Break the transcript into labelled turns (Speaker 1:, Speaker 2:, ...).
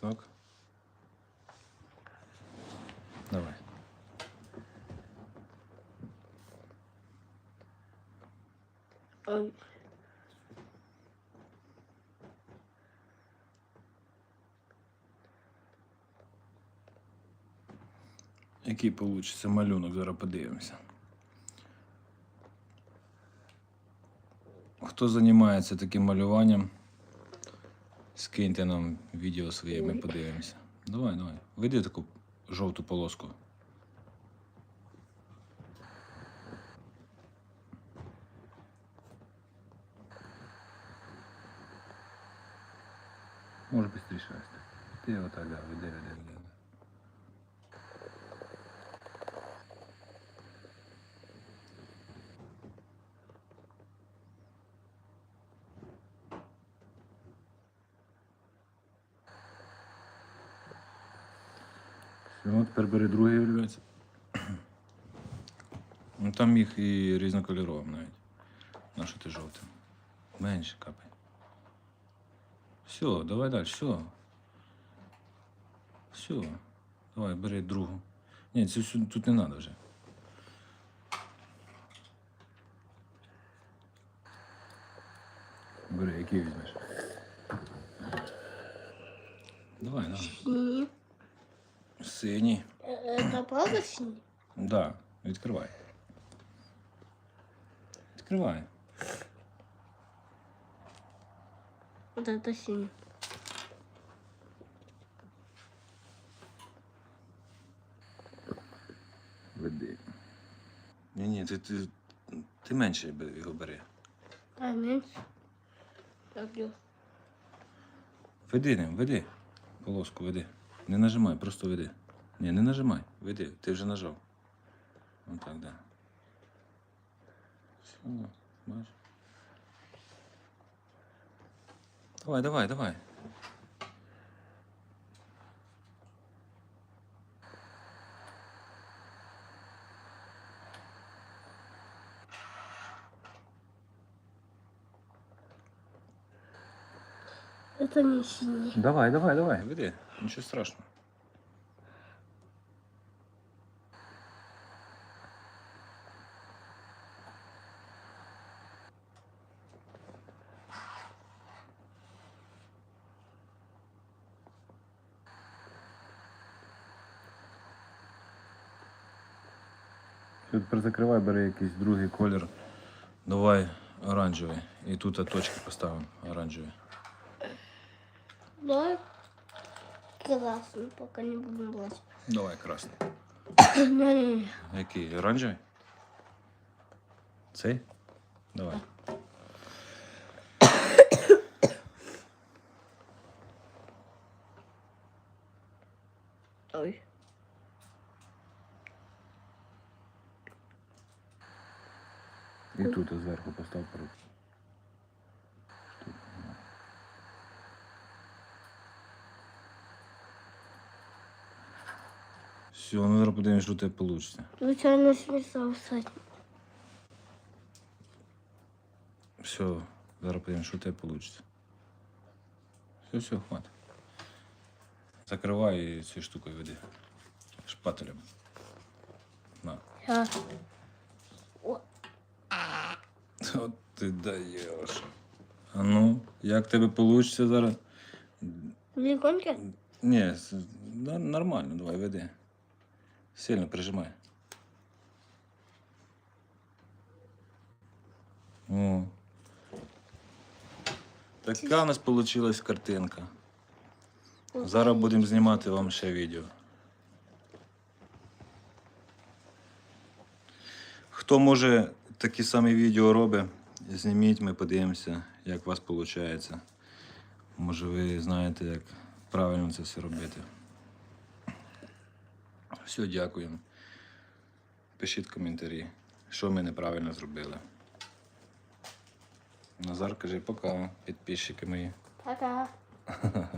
Speaker 1: Сок. Давай.
Speaker 2: Ой.
Speaker 1: Який вийде малюнок, зараз подивимося. Хто займається таким малюванням? Скиньте нам відео своє, ми подивимося. Давай, давай. Види таку жовту полоску. Може швидше. Ти отак, да, веди, веди, веди. Ну, тепер бери другий олівець. Ну там їх і різнокольоровим навіть. На що ти жовтим? Менше капай. Все, давай далі, все. Все. Давай, бери другу. Ні, цю сю- тут не треба вже. Бери, який візьмеш. Давай, давай.
Speaker 2: Ні.
Speaker 1: Синій.
Speaker 2: Е, Це правда синій?
Speaker 1: Да, відкривай. Відкривай.
Speaker 2: Вот это синий.
Speaker 1: Веди. Ні, ні, ти, ти, ти менше його бери.
Speaker 2: А йо.
Speaker 1: Веди ним, веди. Полоску веди. Не нажимай, просто веди. Ні, не нажимай. Веди, ти вже нажав. Отак, да. Все, бачиш. Давай, давай, давай.
Speaker 2: Это не синий.
Speaker 1: Давай, давай, давай, веди. Нічого страшного. Тепер закривай, бери якийсь другий колір. Давай оранжевий. І тут точки поставимо оранжеві.
Speaker 2: Давай Красный, пока не будем брать.
Speaker 1: Давай красний.
Speaker 2: Не-не-не.
Speaker 1: Який? Оранжевий? Цей? Давай.
Speaker 2: Ой.
Speaker 1: І тут зверху постав пару. Все, ну зараз подивимось, що у тебе вийде.
Speaker 2: Случайно смешал кстати.
Speaker 1: Все, зараз подивимось, що у тебе вийде. Все, все, хватить. Закривай і цією штукою веди. Шпателем. На.
Speaker 2: Сейчас.
Speaker 1: От ти даєш. А ну, як тебе вийде зараз?
Speaker 2: легонько?
Speaker 1: Ні, нормально, давай веди. Сильно прижимай. О. Така у нас вийшла картинка. Зараз будемо знімати вам ще відео. Хто може такі самі відео робить, зніміть, ми подивимося, як у вас виходить. Може, ви знаєте, як правильно це все робити. Все, дякуємо. Пишіть коментарі, що ми неправильно зробили. Назар, кажи пока, підписчики мої.
Speaker 2: Пока.